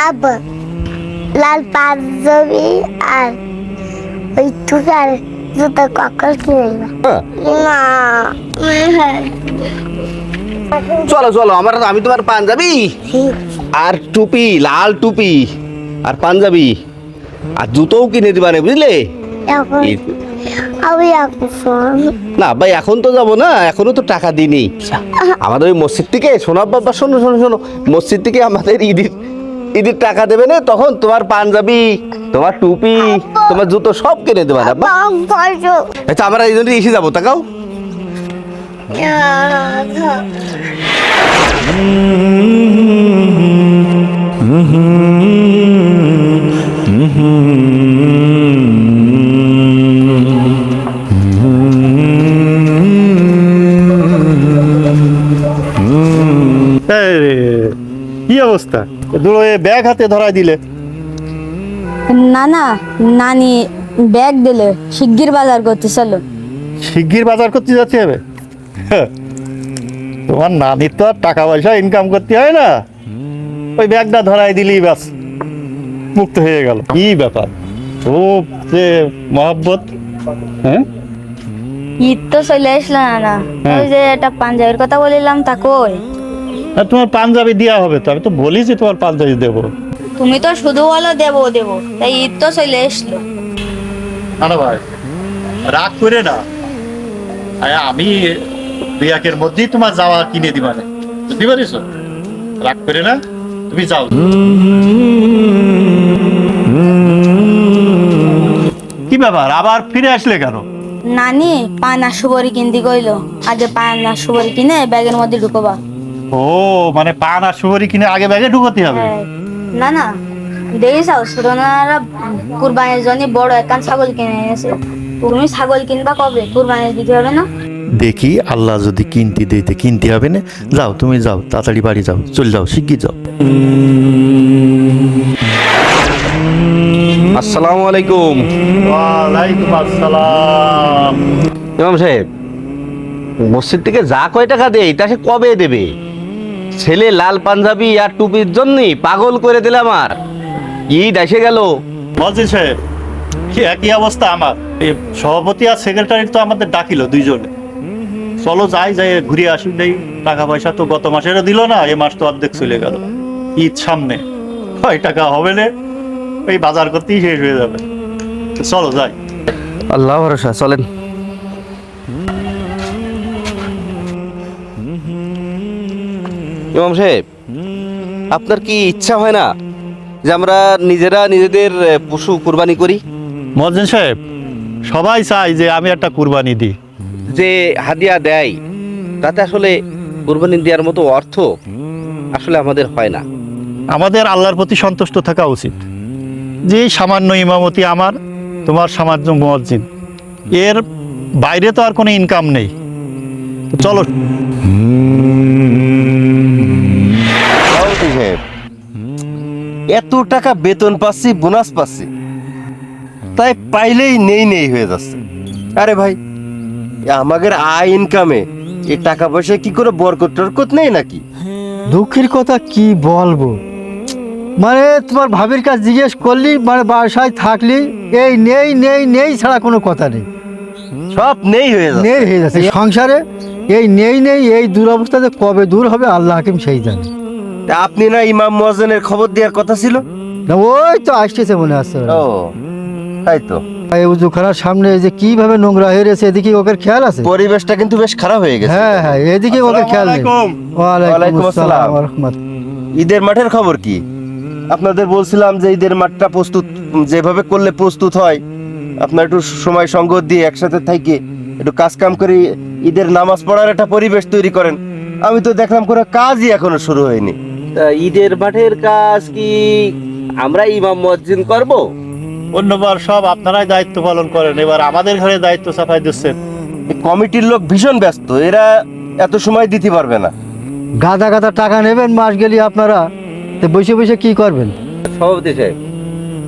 আব্বা লাল পাঞ্জাবি আর ওই টুকার জুতো কখন কিনে হ্যাঁ। না। চলো চলো আমার আমি তোমার পাঞ্জাবি আর টুপি লাল টুপি আর পাঞ্জাবি আর জুতোও কিনে দিবা না বুঝলে? না ভাই এখন তো যাব না এখনও তো টাকা দিইনি। আমাদের ওই মসজিদ থেকে শোনা বাবা শোনো শোনো শোনো মসজিদ থেকে আমাদের ঈদের ঈদের টাকা দেবে না তখন তোমার পাঞ্জাবি তোমার টুপি তোমার জুতো সব কিনে দেবে না বড় আচ্ছা আমরা এই জন্য এসে যাব তাকাও এই, অবস্থা ব্যাগ হাতে ধরাই দিলে। না না নানি ব্যাগ দিলে শিগগির বাজার করতে চলো। শিগগির বাজার করতে যাচ্ছে হবে হ্যাঁ। তোমার নানির তো আর টাকা পয়সা ইনকাম করতে হয় না। ওই ব্যাগটা ধরাই দিলি ব্যাস মুক্ত হয়ে গেল। কি ব্যাপার? খুব যে মহাব্বত হ্যাঁ? ঈদ তো চলে আসলো না না হ্যাঁ। ওই যে একটা পাঞ্জাবির কথা বলিলাম তা কই? আর তোমার পাঞ্জাবি দেওয়া হবে তো আমি তো বলি যে তোমার পাঞ্জাবি দেবো। তুমি তো শুধু বলো দেবো দেবো তাই ঈদ তো চলে আসলো না ভাই রাগ করে না। আরে আমি দুই একের মধ্যেই তোমার যাওয়া কিনে দিবা না। বুঝতে পারিস? রাগ করে না? তুমি যাও। কি ব্যাপার আবার ফিরে আসলে কেন? নানি পান আর সুবরি কিনতে কইলো আগে পান আর সুবরি কিনে ব্যাগের মধ্যে ঢুকবা। ও মানে পান আর সুপারি কিনে আগে ব্যাগে ঢুকতে হবে? হ্যাঁ। না না। সুরনারা কুরবানির জন্য বড় একান ছাগল কিনে এনেছে। তুমি ছাগল কিনবা কবে? কুরবানির দিতে হবে না? দেখি আল্লাহ যদি কিনতে দিতে কিনতে হবে না। যাও তুমি যাও তাড়াতাড়ি বাড়ি যাও চলে যাও শিগগির যাও। আসসালামু আলাইকুম। ওয়ালাইকুম আসসালাম। ইমাম সাহেব মসজিদ থেকে যা কয় টাকা দেয় তা সে কবে দেবে? ছেলে লাল পাঞ্জাবি আর টুপির জন্যই পাগল করে দিলে আমার। ঈদ এসে গেল। মজিদ সাহেব কি একই অবস্থা আমার? এই সভাপতি আর সেক্রেটারি তো আমাদের ডাকিল দুইজনে। চলো যাই যাই ঘুরে আসি নেই। টাকা পয়সা তো গত মাসেরও দিল না এ মাস তো অর্ধেক চলে গেল। ঈদ সামনে। কয় টাকা হবে না? ওই বাজার করতেই শেষ হয়ে যাবে। চলো যাই। আল্লাহ ভরসা চলেন। ইমাম সাহেব আপনার কি ইচ্ছা হয় না যে আমরা নিজেরা নিজেদের পশু কুরবানি করি? মজিদ সাহেব সবাই চাই যে আমি একটা কুরবানি দিই। যে হাদিয়া দেয় তাতে আসলে কুরবানি দেওয়ার মতো অর্থ আসলে আমাদের হয় না। আমাদের আল্লাহর প্রতি সন্তুষ্ট থাকা উচিত। যে সামান্য ইমামতি আমার তোমার সামান্য মসজিদ এর বাইরে তো আর কোনো ইনকাম নেই। চলো। সাহেব। এত টাকা বেতন পাচ্ছি বোনাস পাচ্ছি। তাই পাইলেই নেই নেই হয়ে যাচ্ছে। আরে ভাই আমাদের আয় ইনকামে এই টাকা পয়সা কি করে বরকত টরকত নেই নাকি? দুঃখের কথা কি বলব? মানে তোমার ভাবির কাছে জিজ্ঞেস করলি মানে বাসায় থাকলি এই নেই নেই নেই ছাড়া কোনো কথা নেই। সব নেই হয়ে যাচ্ছে। নেই হয়ে যাচ্ছে। সংসারে এই নেই নেই এই দুরবস্থাতে কবে দূর হবে আল্লাহ হাকিম সেই জানে। তা আপনি না ইমাম মহাজনের খবর দেওয়ার কথা ছিল? না ওই তো আসতেছে মনে আসছে ও তাই তো। এই উজুখানার সামনে এই যে কীভাবে নোংরা হয়ে রয়েছে এদিকে ওকে খেয়াল আছে? পরিবেশটা কিন্তু বেশ খারাপ হয়ে গেছে। হ্যাঁ হ্যাঁ এদিকে ওকে খেয়াল নেই। ওয়ালাইকুম আসসালাম। ঈদের মাঠের খবর কি? আপনাদের বলছিলাম যে ঈদের মাঠটা প্রস্তুত যেভাবে করলে প্রস্তুত হয় আপনার একটু সময় সঙ্গ দিয়ে একসাথে থাকি একটু কাজ কাম করে ঈদের নামাজ পড়ার একটা পরিবেশ তৈরি করেন। আমি তো দেখলাম কোনো কাজই এখনও শুরু হয়নি। তা ঈদের মাঠের কাজ কি আমরা ইমাম মসজিদ করব? অন্যবার সব আপনারাই দায়িত্ব পালন করেন। এবার আমাদের ঘরে দায়িত্ব চাপাই দিচ্ছেন। কমিটির লোক ভীষণ ব্যস্ত এরা এত সময় দিতে পারবে না। গাদা গাদা টাকা নেবেন মাস গেলি আপনারা তো বসে বসে কি করবেন? সভাপতি সাহেব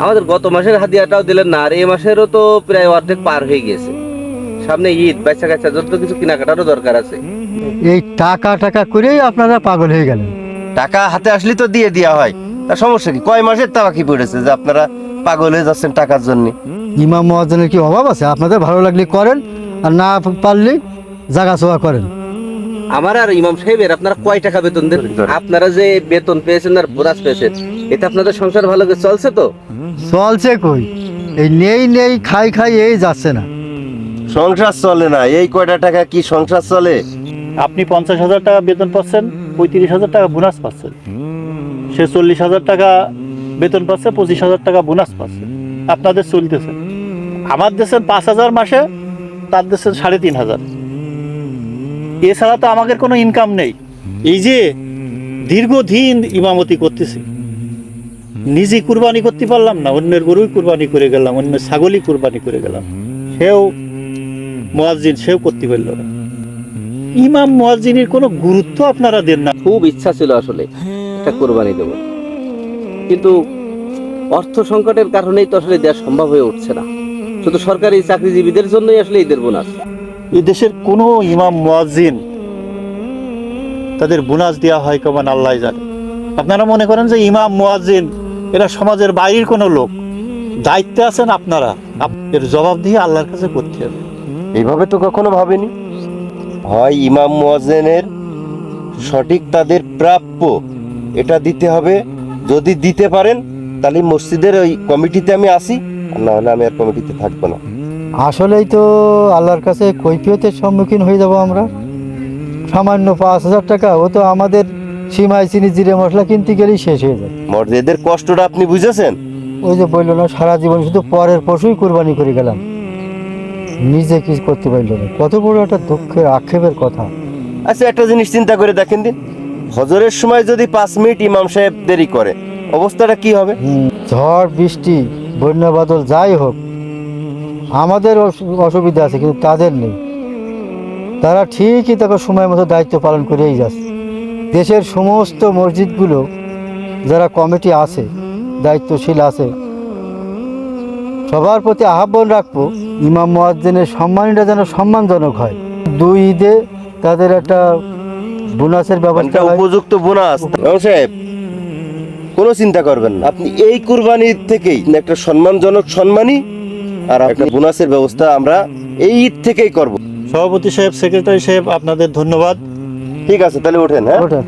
আমাদের গত মাসের হাদিয়াটাও দিলেন না আর এই মাসেরও তো প্রায় অর্ধেক পার হয়ে গেছে সামনে ঈদ বাচ্চা কাচ্চা যত কিছু কেনাকাটারও দরকার আছে। এই টাকা টাকা করেই আপনারা পাগল হয়ে গেলেন। টাকা হাতে আসলে তো দিয়ে দেওয়া হয়। তা সমস্যা কি? কয় মাসের তা বাকি পড়েছে যে আপনারা পাগল হয়ে যাচ্ছেন টাকার জন্য? ইমাম মহাজনের কি অভাব আছে? আপনাদের ভালো লাগলে করেন আর না পারলে জাগা সোয়া করেন। আমার আর ইমাম সাহেবের আপনারা কয় টাকা বেতন দেন? আপনারা যে বেতন পেয়েছেন আর বোনাস পেয়েছেন এতে আপনাদের সংসার ভালো করে চলছে তো? চলছে কই? এই নেই নেই খাই খাই এই যাচ্ছে না। সংসার চলে না। এই কয়টা টাকা কি সংসার চলে? আপনি পঞ্চাশ হাজার টাকা বেতন পাচ্ছেন। পঁয়ত্রিশ হাজার টাকা বোনাস পাচ্ছে। সে চল্লিশ হাজার টাকা বেতন পাচ্ছে, পঁচিশ হাজার টাকা বোনাস পাচ্ছে। আপনাদের চলতেছে। আমার দেশের পাঁচ হাজার মাসে, তার দেশের সাড়ে তিন হাজার। এছাড়া তো আমাদের কোনো ইনকাম নেই। এই যে দীর্ঘদিন ইমামতি করতেছি। নিজে কুরবানি করতে পারলাম না, অন্যের গরুই কুরবানি করে গেলাম অন্য ছাগলই কুরবানি করে গেলাম। সেও মোয়াজ্জিন, সেও করতে পারল না। ইমাম মুয়াজ্জিনের কোনো গুরুত্ব আপনারা দেন না? খুব ইচ্ছা ছিল আসলে একটা কোরবানি দেব। কিন্তু অর্থ সংকটের কারণেই তো আসলে দেওয়া সম্ভব হয়ে উঠছে না। শুধু সরকারি চাকরিজীবীদের জন্যই আসলে ঈদের বোনাস। এই দেশের কোনো ইমাম মুয়াজ্জিন তাদের বোনাস দেওয়া হয় কেমন আল্লাহ জানে। আপনারা মনে করেন যে ইমাম মুয়াজ্জিন এরা সমাজের বাইরের কোনো লোক। দায়িত্বে আছেন আপনারা। আপ- এর জবাব দিয়ে আল্লাহর কাছে করতে হবে। এইভাবে তো কখনো ভাবেনি। হয় ইমাম মুয়াজ্জিনের সঠিক তাদের প্রাপ্য। এটা দিতে হবে। যদি দিতে পারেন তাহলে মসজিদের ওই কমিটিতে আমি আসি আর না হলে আমি আর কমিটিতে থাকব না। আসলেই তো আল্লাহর কাছে কৈফিয়তের সম্মুখীন হয়ে যাব আমরা। সামান্য পাঁচ হাজার টাকা ও তো আমাদের সীমায় চিনি জিরে মশলা কিনতে গেলেই শেষ হয়ে যায়। মর্যাদের কষ্টটা আপনি বুঝেছেন? ওই যে বলল না সারা জীবন শুধু পরের পশুই কোরবানি করে গেলাম। নিজে কি করতে পারল না? কত বড় একটা দুঃখের আক্ষেপের কথা। আচ্ছা একটা জিনিস চিন্তা করে দেখেন দিন। হজরের সময় যদি পাঁচ মিনিট ইমাম সাহেব দেরি করে অবস্থাটা কি হবে? ঝড় বৃষ্টি বন্যা বাদল যাই হোক আমাদের অসুবিধা আছে কিন্তু তাদের নেই। তারা ঠিকই তাকে সময় মতো দায়িত্ব পালন করেই যাচ্ছে। দেশের সমস্ত মসজিদগুলো যারা কমিটি আছে দায়িত্বশীল আছে সবার প্রতি আহ্বান রাখব ইমাম মোয়াজ্জেনের সম্মানটা যেন সম্মানজনক হয়। দুই ঈদে তাদের একটা বোনাসের একটা ব্যবস্থা উপযুক্ত বোনাস। সাহেব কোনো চিন্তা করবেন না। আপনি এই কুরবানির থেকেই একটা সম্মানজনক সম্মানী আর একটা বোনাসের ব্যবস্থা আমরা এই ঈদ থেকেই করব। সভাপতি সাহেব সেক্রেটারি সাহেব আপনাদের ধন্যবাদ। ঠিক আছে তাহলে ওঠেন হ্যাঁ? ওটা